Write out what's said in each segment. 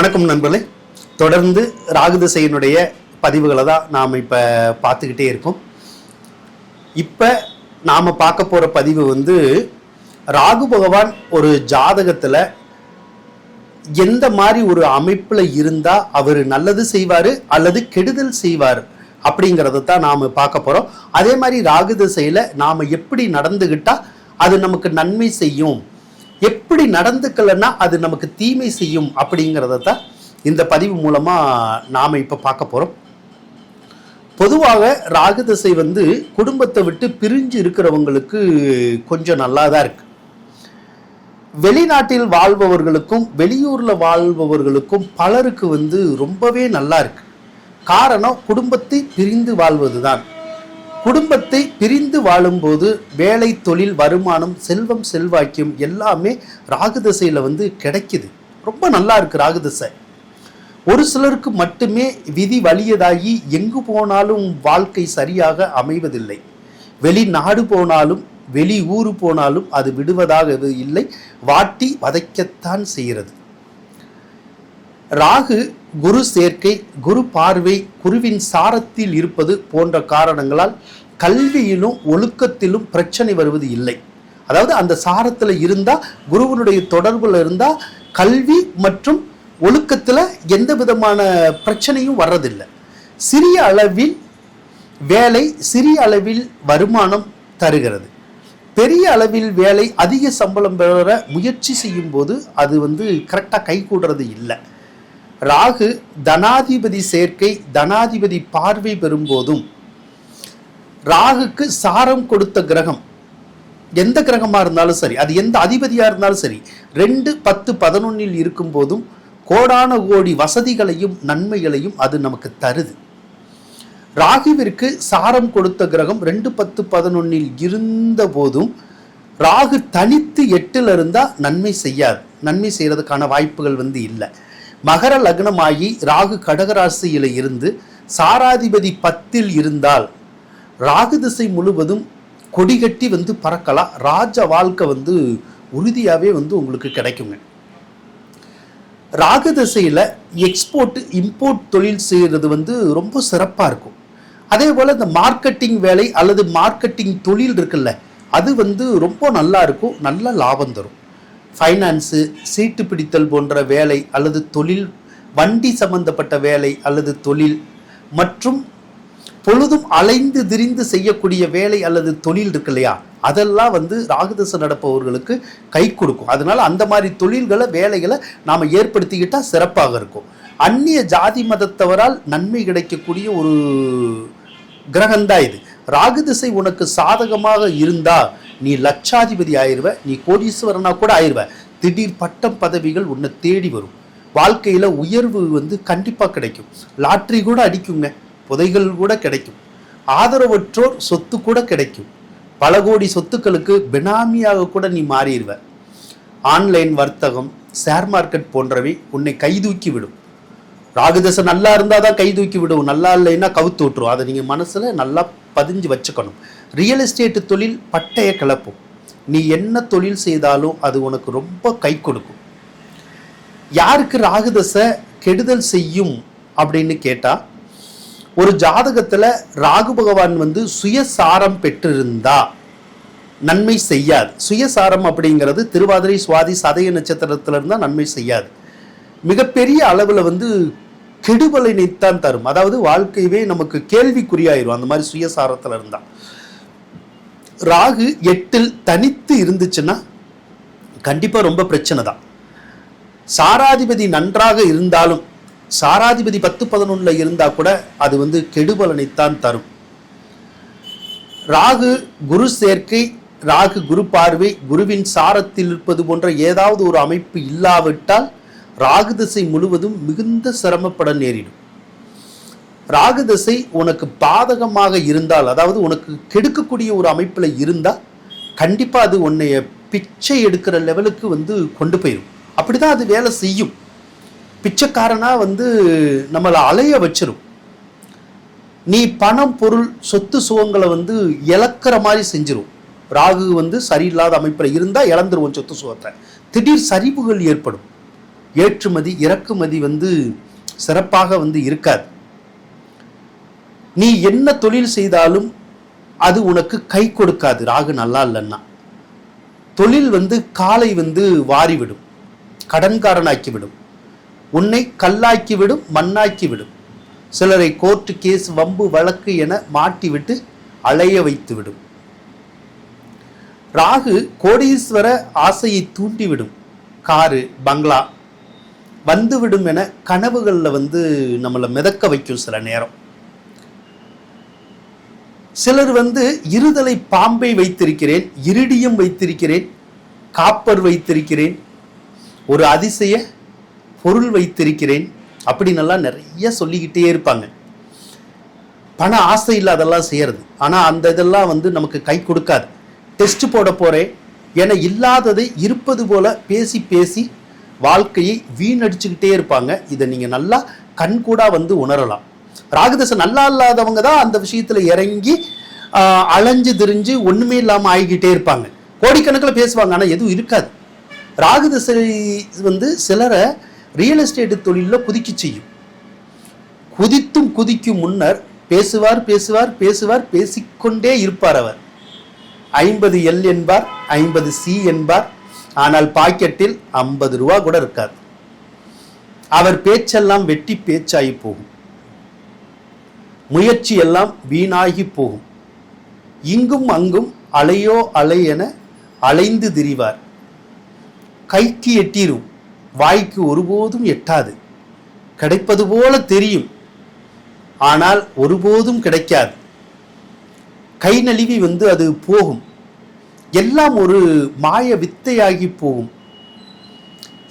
வணக்கம் நண்பர்களே. தொடர்ந்து ராகுதிசையினுடைய பதிவுகளை தான் நாம் இப்போ பார்த்துக்கிட்டே இருக்கோம். இப்போ நாம் பார்க்க போகிற பதிவு வந்து ராகு பகவான் ஒரு ஜாதகத்தில் எந்த மாதிரி ஒரு அமைப்பில் இருந்தால் அவர் நல்லது செய்வார் அல்லது கெடுதல் செய்வார் அப்படிங்கிறத தான் நாம் பார்க்க போகிறோம் அதே மாதிரி ராகு திசையில் நாம் எப்படி நடந்துக்கிட்டால் அது நமக்கு நன்மை செய்யும் எப்படி நடந்துக்கலைன்னா அது நமக்கு தீமை செய்யும் அப்படிங்கிறத தான் இந்த பதிவு மூலமாக நாம் இப்போ பார்க்க போகிறோம் பொதுவாக ராகு திசை வந்து குடும்பத்தை விட்டு பிரிஞ்சு இருக்கிறவங்களுக்கு கொஞ்சம் நல்லா தான் இருக்கு. வெளிநாட்டில் வாழ்பவர்களுக்கும் வெளியூரில் வாழ்பவர்களுக்கும் பலருக்கு வந்து ரொம்பவே நல்லா இருக்கு. காரணம் குடும்பத்தை பிரிந்து வாழ்வது தான் குடும்பத்தை பிரிந்து வாழும்போது வேலை தொழில் வருமானம் செல்வம் செல்வாக்கியம் எல்லாமே ராகு தசையில் வந்து கிடைக்குது. ரொம்ப நல்லா இருக்கு ராகு திசை ஒரு சிலருக்கு மட்டுமே விதி வலியதாகி எங்கு போனாலும் வாழ்க்கை சரியாக அமைவதில்லை. வெளிநாடு போனாலும் வெளி ஊர் போனாலும் அது விடுவதாக இல்லை. வாட்டி வதைக்கத்தான் செய்கிறது. ராகு குரு சேர்க்கை குரு பார்வை குருவின் சாரத்தில் இருப்பது போன்ற காரணங்களால் கல்வியிலும் ஒழுக்கத்திலும் பிரச்சனை வருவது இல்லை. அதாவது அந்த சாரத்தில் இருந்தால் குருவனுடைய தொடர்பில் இருந்தால் கல்வி மற்றும் ஒழுக்கத்தில் எந்த விதமான பிரச்சனையும் வர்றதில்லை. சிறிய அளவில் வேலை சிறிய அளவில் வருமானம் தருகிறது. பெரிய அளவில் வேலை அதிக சம்பளம் பெற முயற்சி செய்யும் போது அது வந்து கரெக்டாக கை கூடுறது இல்லை. ராகு தனாதிபதி சேர்க்கை தனாதிபதி பார்வை பெறும்போதும் ராகுக்கு சாரம் கொடுத்த கிரகம். எந்த கிரகமாக இருந்தாலும் சரி அது எந்த அதிபதியாக இருந்தாலும் சரி ரெண்டு பத்து பதினொன்னில் இருக்கும் போதும் கோடான கோடி வசதிகளையும் நன்மைகளையும் அது நமக்கு தருது. ராகுவிற்கு சாரம் கொடுத்த கிரகம் ரெண்டு பத்து பதினொன்னில் இருந்த போதும் ராகு தனித்து எட்டில் இருந்தால் நன்மை செய்யாது. நன்மை செய்கிறதுக்கான வாய்ப்புகள் வந்து இல்லை. மகர லக்னமாகி ராகு கடகராசியில் இருந்து சாராதிபதி பத்தில் இருந்தால் ராகு திசை முழுவதும் கொடிகட்டி வந்து பறக்கலாம். ராஜ வாழ்க்கை வந்து உறுதியாகவே வந்து உங்களுக்கு கிடைக்குங்க. ராகு திசையில் எக்ஸ்போர்ட் இம்போர்ட் தொழில் செய்கிறது வந்து ரொம்ப சிறப்பாக இருக்கும். அதே போல் இந்த மார்க்கெட்டிங் வேலை அல்லது மார்க்கெட்டிங் தொழில் இருக்குல்ல அது வந்து ரொம்ப நல்லா இருக்கும். நல்ல லாபம் தரும். ஃபைனான்ஸு சீட்டு பிடித்தல் போன்ற வேலை அல்லது தொழில் வண்டி சம்பந்தப்பட்ட வேலை அல்லது தொழில் மற்றும் பொழுதும் அலைந்து திரிந்து செய்யக்கூடிய வேலை அல்லது தொழில் இருக்கு இல்லையா? அதெல்லாம் வந்து ராகுதசை நடப்பவர்களுக்கு கை கொடுக்கும். அதனால அந்த மாதிரி தொழில்களை வேலைகளை நாம் ஏற்படுத்திக்கிட்டால் சிறப்பாக இருக்கும். அந்நிய ஜாதி மதத்தவரால் நன்மை கிடைக்கக்கூடிய ஒரு கிரகந்தான் இது. ராகு திசை உனக்கு சாதகமாக இருந்தா நீ லட்சாதிபதி ஆயிடுவ நீ கோடீஸ்வரனா கூட ஆயிருவ. திடீர் பட்டம் பதவிகள் உன்னை தேடி வரும். வாழ்க்கையில் உயர்வு வந்து கண்டிப்பாக கிடைக்கும். லாட்ரி கூட அடிக்குங்க புதைகள் கூட கிடைக்கும். ஆதரவற்றோர் சொத்து கூட கிடைக்கும். பல கோடி சொத்துக்களுக்கு பினாமியாக கூட நீ மாறிடுவ ஆன்லைன் வர்த்தகம் ஷேர் மார்க்கெட் போன்றவை உன்னை கைதூக்கி விடும். ராகுதசை நல்லா இருந்தால் தான் கைதூக்கி விடும். நல்லா இல்லைன்னா கவுத்து விட்டுரும். அதை நீங்கள் மனசில் நல்லா பதிஞ்சு வச்சுக்கணும். ரியல் எஸ்டேட் தொழில் பட்டைய கிளப்பும் நீ என்ன தொழில் செய்தாலும் அது உனக்கு ரொம்ப கை கொடுக்கும். யாருக்கு ராகுதசை கெடுதல் செய்யும் அப்படின்னு கேட்டால் ஒரு ஜாதகத்தில் ராகு பகவான் வந்து சுயசாரம் பெற்றிருந்தா நன்மை செய்யாது. சுயசாரம் அப்படிங்கிறது திருவாதிரை சுவாதி சதய நட்சத்திரத்தில் இருந்தால் நன்மை செய்யாது. மிகப்பெரிய அளவில் வந்து கெடுபலனைத்தான் தரும். அதாவது வாழ்க்கையவே நமக்கு கேள்விக்குறியாயிரும். அந்த மாதிரி சுயசாரத்தில் இருந்தால் ராகு எட்டில் தனித்து இருந்துச்சுன்னா கண்டிப்பாக ரொம்ப பிரச்சனை தான். சாராதிபதி நன்றாக இருந்தாலும் சாராதிபதி பத்து பதினொன்றில் இருந்தால் கூட அது வந்து கெடுபலனைத்தான் தரும். ராகு குரு சேர்க்கை ராகு குரு பார்வை குருவின் சாரத்தில் இருப்பது போன்ற ஏதாவது ஒரு அமைப்பு இல்லாவிட்டால் ராகு திசை முழுவதும் மிகுந்த சிரமப்பட நேரிடும். ராகு திசை உனக்கு பாதகமாக இருந்தால் அதாவது உனக்கு கெடுக்கக்கூடிய ஒரு அமைப்பில் இருந்தால் கண்டிப்பாக அது உன்னைய பிச்சை எடுக்கிற லெவலுக்கு வந்து கொண்டு போயிடும் அப்படி தான் அது வேலை செய்யும். பிச்சைக்காரனாக வந்து நம்மளை அலைய வச்சிரும். நீ பணம் பொருள் சொத்து சுகங்களை வந்து இழக்கிற மாதிரி செஞ்சிடும் ராகு வந்து சரியில்லாத அமைப்பில் இருந்தால் இழந்துருவோம் சொத்து சுகத்தை. திடீர் சரிவுகள் ஏற்படும். ஏற்றுமதி இறக்குமதி வந்து சிறப்பாக வந்து இருக்காது. நீ என்ன தொழில் செய்தாலும் அது உனக்கு கை கொடுக்காது. ராகு நல்லா இல்லைன்னா. தொழில் வந்து காலை வந்து வாரிவிடும். கடன்காரனாக்கி விடும் உன்னை கல்லாக்கி விடும் மண்ணாக்கி விடும் சிலரை கோர்ட்டு கேஸ் வம்பு வழக்கு என மாட்டிவிட்டு அலைய வைத்து விடும் ராகு கோடீஸ்வர ஆசையை தூண்டிவிடும். காரு பங்களா வந்துவிடும் என கனவுகளில் வந்து நம்மளை மிதக்க வைக்கும் சில நேரம். சிலர் வந்து இருதலை பாம்பை வைத்திருக்கிறேன் இருடியம் வைத்திருக்கிறேன் காப்பர் வைத்திருக்கிறேன் ஒரு அதிசய பொருள் வைத்திருக்கிறேன் அப்படின்னெல்லாம் நிறைய சொல்லிக்கிட்டே இருப்பாங்க. பண ஆசை இல்லை அதெல்லாம் செய்யறது. ஆனால் அந்த இதெல்லாம் வந்து நமக்கு கை கொடுக்காது. டெஸ்ட் போட போகிறேன் என இல்லாததை இருப்பது போல பேசி பேசி வாழ்க்கையை வீணடிச்சுக்கிட்டே இருப்பாங்க. இதை நீங்கள் நல்லா கண்கூடாக வந்து உணரலாம். ராகுதசை நல்லா இல்லாதவங்க தான் அந்த விஷயத்தில் இறங்கி அலைஞ்சு திரிஞ்சு ஒன்றுமே இல்லாமல் ஆகிக்கிட்டே இருப்பாங்க. கோடிக்கணக்கில் பேசுவாங்க ஆனால் எதுவும் இருக்காது. ராகுதசை வந்து சிலரை ரியல் எஸ்டேட் தொழிலில் குதிக்க செய்யும். குதித்தும் குதிக்கும் முன்னர் பேசுவார் பேசுவார் பேசுவார் பேசிக்கொண்டே இருப்பார் அவர். ஐம்பது எல் என்பார் ஐம்பது சி என்பார் ஆனால் பாக்கெட்டில் ஐம்பது ரூபா கூட இருக்காது. அவர் பேச்செல்லாம் வெட்டி பேச்சாகி போகும். முயற்சி எல்லாம் வீணாகி போகும். இங்கும் அங்கும் அலையோ அலை என அலைந்து திரிவார். கைக்கு எட்டிரும் வாய்க்கு ஒருபோதும் எட்டாது. கிடைப்பது போல தெரியும் ஆனால் ஒருபோதும் கிடைக்காது. கை நழுவி வந்து அது போகும். எல்லாம் ஒரு மாய வித்தையாகி போகும்.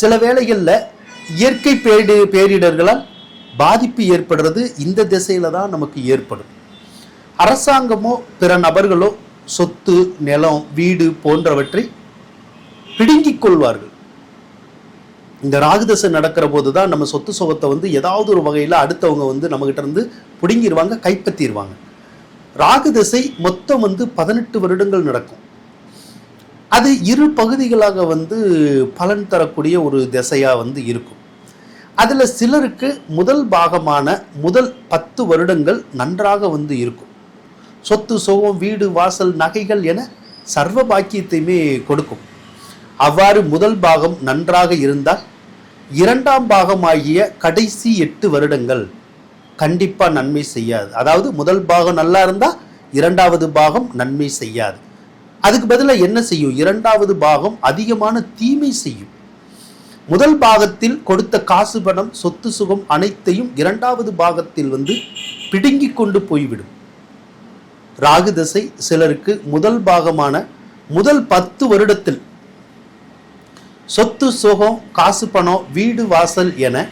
சில வேளைகளில் இயற்கை பேரிடு பேரிடர்களால் பாதிப்பு ஏற்படுறது இந்த திசையில தான் நமக்கு ஏற்படும். அரசாங்கமோ பிற நபர்களோ சொத்து நிலம் வீடு போன்றவற்றை பிடுங்கிக் கொள்வார்கள். இந்த ராகுதசை நடக்கிற போது தான் நம்ம சொத்து சுகத்தை வந்து ஏதாவது ஒரு வகையில் அடுத்தவங்க வந்து நம்மகிட்ட இருந்து பிடுங்கிடுவாங்க கைப்பற்றிடுவாங்க ராகுதசை மொத்தம் வந்து பதினெட்டு வருடங்கள் நடக்கும். அது இரு பகுதிகளாக வந்து பலன் தரக்கூடிய ஒரு திசையாக வந்து இருக்கும். அதில் சிலருக்கு முதல் பாகமான முதல் பத்து வருடங்கள் நன்றாக வந்து இருக்கும். சொத்து சுகம் வீடு வாசல் நகைகள் என சர்வ பாக்கியத்தையுமே கொடுக்கும். அவ்வாறு முதல் பாகம் நன்றாக இருந்தால் இரண்டாம் பாகமாகிய கடைசி எட்டு வருடங்கள் கண்டிப்பாக நன்மை செய்யாது. அதாவது முதல் பாகம் நல்லா இருந்தால் இரண்டாவது பாகம் நன்மை செய்யாது. அதுக்கு பதிலாக என்ன செய்யும்? இரண்டாவது பாகம் அதிகமான தீமை செய்யும். முதல் பாகத்தில் கொடுத்த காசு பணம் சொத்து சுகம் அனைத்தையும் இரண்டாவது பாகத்தில் வந்து பிடுங்கி கொண்டு போய்விடும். ராகு தசை சிலருக்கு முதல் பாகமான முதல் பத்து வருடத்தில் சொத்து சுகம் காசு பணம் வீடு வாசல் என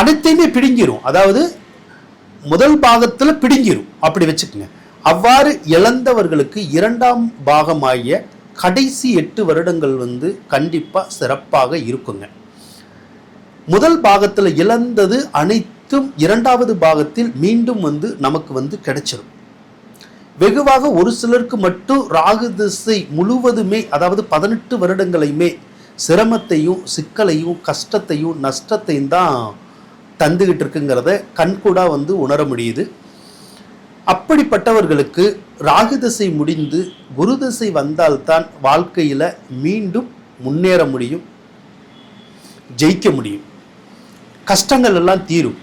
அனைத்தையுமே பிடுங்கிரும். அதாவது முதல் பாகத்தில் பிடுங்கிரும். அப்படி வச்சுக்கோங்க. அவ்வாறு இழந்தவர்களுக்கு இரண்டாம் பாகமாகிய கடைசி எட்டு வருடங்கள் வந்து கண்டிப்பாக சிறப்பாக இருக்குங்க. முதல் பாகத்தில் இழந்தது அனைத்தும் இரண்டாவது பாகத்தில் மீண்டும் வந்து நமக்கு வந்து கிடைச்சிரும். வெகுவாக ஒரு சிலருக்கு மட்டும் ராகு திசை முழுவதுமே அதாவது பதினெட்டு வருடங்களையுமே சிரமத்தையும் சிக்கலையும் கஷ்டத்தையும் நஷ்டத்தையும் தான் தந்துகிட்டு இருக்குங்கிறத கண்கூடாக வந்து உணர முடியுது. அப்படிப்பட்டவர்களுக்கு ராகுதசை முடிந்து குருதசை வந்தால்தான் வாழ்க்கையில் மீண்டும் முன்னேற முடியும் ஜெயிக்க முடியும். கஷ்டங்கள் எல்லாம் தீரும்.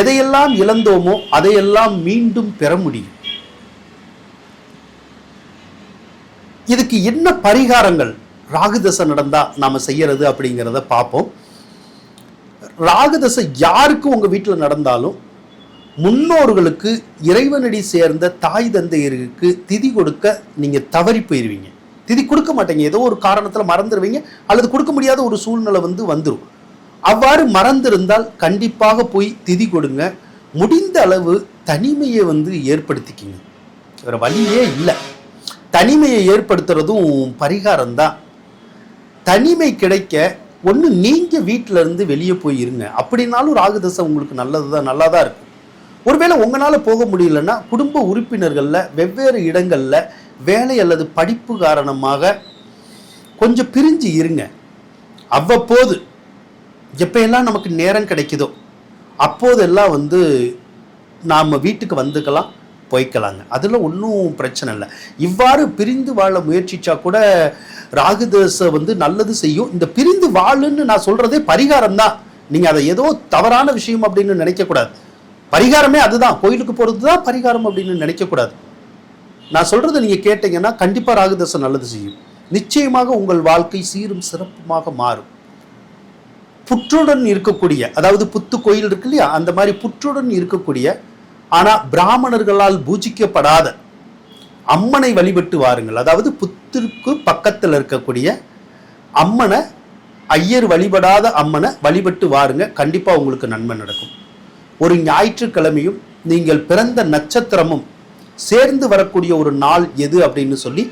எதையெல்லாம் இழந்தோமோ அதையெல்லாம் மீண்டும் பெற முடியும். இதுக்கு என்ன பரிகாரங்கள் ராகுதசை நடந்தால் நாம் செய்யறது அப்படிங்கிறத பார்ப்போம். ராகுதசை யாருக்கு உங்கள் வீட்டில் நடந்தாலும் முன்னோர்களுக்கு இறைவனடி சேர்ந்த தாய் தந்தையருக்கு திதி கொடுக்க நீங்கள் தவறி போயிடுவீங்க திதி கொடுக்க மாட்டீங்க. ஏதோ ஒரு காரணத்தில் மறந்துடுவீங்க அல்லது கொடுக்க முடியாத ஒரு சூழ்நிலை வந்து வந்துடும் அவ்வாறு மறந்திருந்தால் கண்டிப்பாக போய் திதி கொடுங்க. முடிந்த அளவு தனிமையை வந்து ஏற்படுத்திக்கிங்க. வேறு வழியே இல்லை. தனிமையை ஏற்படுத்துறதும் பரிகாரம் தான் தனிமை கிடைக்க ஒன்று நீங்கள் வீட்டிலேருந்து வெளியே போய் இருங்க. அப்படின்னாலும் ராகுதசை உங்களுக்கு நல்லது தான் நல்லா தான் இருக்கும். ஒருவேளை உங்களால் போக முடியலன்னா குடும்ப உறுப்பினர்களில் வெவ்வேறு இடங்களில் வேலை அல்லது படிப்பு காரணமாக கொஞ்சம் பிரிஞ்சு இருங்க. அவ்வப்போது எப்பயெல்லாம் நமக்கு நேரம் கிடைக்குதோ அப்போதெல்லாம் வந்து நாம் வீட்டுக்கு வந்துக்கலாம் போய்க்கலாங்க. அதில் ஒன்றும் பிரச்சனை இல்லை. இவ்வாறு பிரிந்து வாழ முயற்சிச்சா கூட ராகுதேச வந்து நல்லது செய்யும். இந்த பிரிந்து வாழுன்னு நான் சொல்கிறதே பரிகாரம் தான் நீங்கள் அதை ஏதோ தவறான விஷயம் அப்படின்னு நினைக்கக்கூடாது. பரிகாரமே அதுதான். கோயிலுக்கு போகிறது தான் பரிகாரம் அப்படின்னு நினைக்கக்கூடாது. நான் சொல்கிறத நீங்கள் கேட்டீங்கன்னா கண்டிப்பாக ராகுதசை நல்லது செய்யும். நிச்சயமாக உங்கள் வாழ்க்கை சீரும் சிறப்புமாக மாறும். புற்றுடன் இருக்கக்கூடிய அதாவது புத்து கோயில் இருக்கு இல்லையா? அந்த மாதிரி புற்றுடன் இருக்கக்கூடிய ஆனால் பிராமணர்களால் பூஜிக்கப்படாத அம்மனை வழிபட்டு வாருங்கள். அதாவது புத்திற்கு பக்கத்தில் இருக்கக்கூடிய அம்மனை ஐயர் வழிபடாத அம்மனை வழிபட்டு வாருங்க. கண்டிப்பாக உங்களுக்கு நன்மை நடக்கும். ஒரு ஞாயிற்றுக்கிழமையும் நீங்கள் பிறந்த நட்சத்திரமும் சேர்ந்து வரக்கூடிய ஒரு நாள் எது அப்படின்னு சொல்லி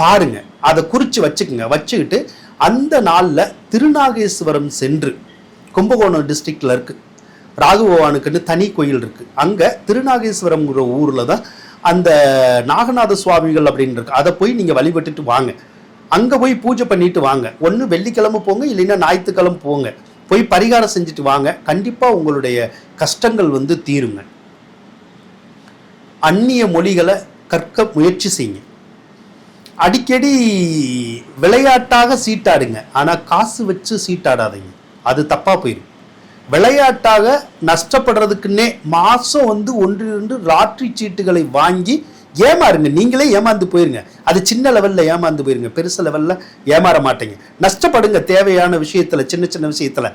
பாருங்க. அதை குறித்து வச்சுக்கோங்க. வச்சுக்கிட்டு அந்த நாளில் திருநாகேஸ்வரம் சென்று கும்பகோணம் டிஸ்ட்ரிக்டில் இருக்குது ராகு பகவானுக்குன்னு தனி கோயில் இருக்குது அங்கே திருநாகேஸ்வரம்ங்கிற ஊரில் தான் அந்த நாகநாத சுவாமிகள் அப்படின்னு இருக்கு. அதை போய் நீங்கள் வழிபட்டுட்டு வாங்க. அங்கே போய் பூஜை பண்ணிட்டு வாங்க. ஒன்று வெள்ளிக்கிழமை போங்க இல்லைன்னா ஞாயிற்றுக்கிழமை போங்க. போய் பரிகாரம் செஞ்சுட்டு வாங்க. கண்டிப்பாக உங்களுடைய கஷ்டங்கள் வந்து தீருங்க. அந்நிய மொழிகளை கற்க முயற்சி செய்யுங்க. அடிக்கடி விளையாட்டாக சீட்டாடுங்க. ஆனால் காசு வச்சு சீட்டாடாதீங்க. அது தப்பாக போயிடும் விளையாட்டாக நஷ்டப்படுறதுக்குன்னே மாதம் வந்து ஒன்று ரெண்டு சீட்டுகளை வாங்கி ஏமாறுங்க. நீங்களே ஏமாந்து போயிருங்க. அது சின்ன லெவலில் ஏமாந்து போயிருங்க. பெருசு லெவலில் ஏமாற மாட்டீங்க. நஷ்டப்படுங்க. தேவையான விஷயத்தில் சின்ன சின்ன விஷயத்தில்.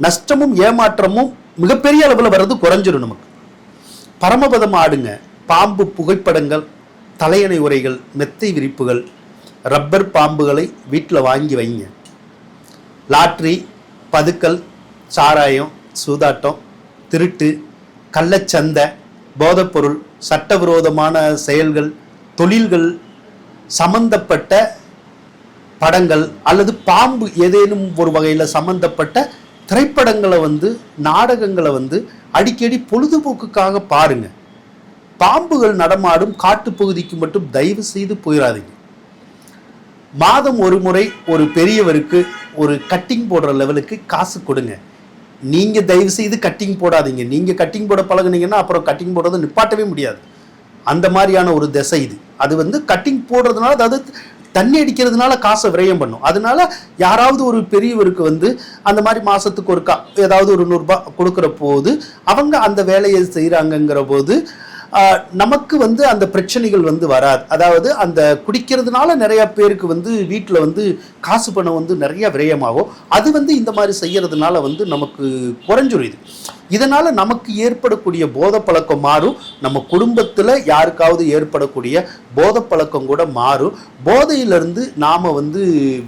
நஷ்டமும் ஏமாற்றமும் மிகப்பெரிய அளவில் வர்றது குறைஞ்சிடும் நமக்கு. பரமபதம் ஆடுங்க. பாம்பு புகைப்படங்கள் தலையணை உரைகள் மெத்தை விரிப்புகள் ரப்பர் பாம்புகளை வீட்டில் வாங்கி வைங்க. லாட்ரி பதுக்கல் சாராயம் சூதாட்டம் திருட்டு கள்ளச்சந்தை போதைப்பொருள் சட்டவிரோதமான செயல்கள் தொழில்கள் சம்பந்தப்பட்ட படங்கள் அல்லது பாம்பு ஏதேனும் ஒரு வகையில் சம்பந்தப்பட்ட திரைப்படங்களை வந்து நாடகங்களை வந்து அடிக்கடி பொழுதுபோக்குக்காக பாருங்க. பாம்புகள் நடமாடும் காட்டுப்பகுதிக்கு மட்டும் தயவு செய்து போயிடாதீங்க மாதம் ஒரு முறை ஒரு பெரியவருக்கு ஒரு கட்டிங் போடுற லெவலுக்கு காசு கொடுங்க. நீங்கள் தயவு செய்து கட்டிங் போடாதீங்க. நீங்கள் கட்டிங் போட பழகுனீங்கன்னா அப்புறம் கட்டிங் போடுறது நிப்பாட்டவே முடியாது. அந்த மாதிரியான ஒரு திசை இது. அது வந்து கட்டிங் போடுறதுனால அதாவது தண்ணி அடிக்கிறதுனால காசை விரயம் பண்ணும். அதனால யாராவது ஒரு பெரியவருக்கு வந்து அந்த மாதிரி மாதத்துக்கு ஒருக்கா ஏதாவது ஒரு நூறுரூபா கொடுக்குற போது அவங்க அந்த வேலையை செய்கிறாங்கங்கிற போது நமக்கு வந்து அந்த பிரச்சனைகள் வந்து வராது. அதாவது அந்த குடிக்கிறதுனால நிறைய பேருக்கு வந்து வீட்டில் வந்து காசு பணம் வந்து நிறைய விரயமாகும். அது வந்து இந்த மாதிரி செய்யறதுனால வந்து நமக்கு குறைஞ்சிரும் இதனால் நமக்கு ஏற்படக்கூடிய போத பழக்கம் மாறும். நம்ம குடும்பத்தில் யாருக்காவது ஏற்படக்கூடிய போத பழக்கம் கூட மாறும். போதையிலிருந்து நாம் வந்து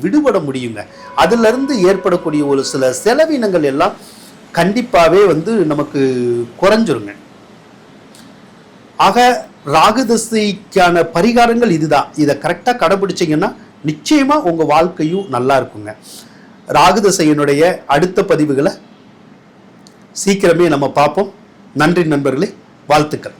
விடுபட முடியுங்க. அதிலிருந்து ஏற்படக்கூடிய ஒரு சில செலவினங்கள் எல்லாம் கண்டிப்பாகவே வந்து நமக்கு குறைஞ்சிருங்க. ஆக ராகுதசைக்கான பரிகாரங்கள் இதுதான். இதை கரெக்டாக கடைபிடிச்சிங்கன்னா நிச்சயமா உங்க வாழ்க்கையும் நல்லா இருக்குங்க. ராகுதசையினுடைய அடுத்த பதிவுகளை சீக்கிரமே நம்ம பார்ப்போம். நன்றி நண்பர்களே வாழ்த்துக்கள்.